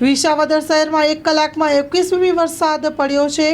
વિસાવદર શહેરમાં એક કલાકમાં એકવીસ મીમી વરસાદ પડ્યો છે.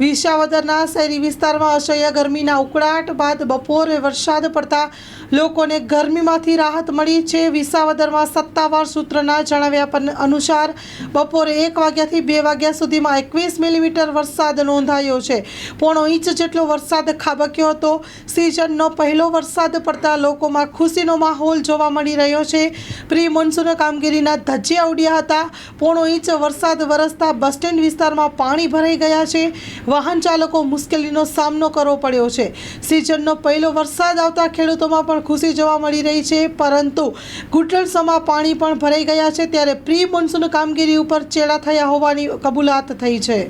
વિસાવદરના શહેરી વિસ્તારમાં અસહ્ય ગરમીના ઉકળાટ બાદ બપોરે વરસાદ પડતા લોકોને ગરમીમાંથી રાહત મળી છે. વિસાવદરમાં સત્તાવાર સૂત્રના જણાવ્યા અનુસાર બપોરે એક વાગ્યાથી બે વાગ્યા સુધીમાં એકવીસ મિલીમીટર વરસાદ નોંધાયો છે. પોણો ઇંચ જેટલો વરસાદ ખાબક્યો હતો. સિઝનનો પહેલો વરસાદ પડતા લોકોમાં ખુશીનો માહોલ જોવા મળી રહ્યો છે. પ્રી મોન્સૂન કામગીરીના ધજિયા ઉડ્યા હતા. પોણો ઇંચ વરસાદ વરસતા બસ સ્ટેન્ડ વિસ્તારમાં પાણી ભરાઈ ગયા છે. વાહન ચાલકો મુશ્કેલીનો સામનો કરવો પડ્યો છે. સિઝનનો પહેલો વરસાદ આવતા ખેડૂતોમાં પણ ખુશી જોવા મળી રહી છે. પરંતુ ઘૂંટણસમાં પાણી પણ ભરાઈ ગયા છે. ત્યારે પ્રી મોન્સૂન કામગીરી ઉપર ચેડા થયા હોવાની કબૂલાત થઈ છે.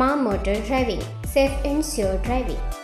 મા motor driving, safe and sure driving.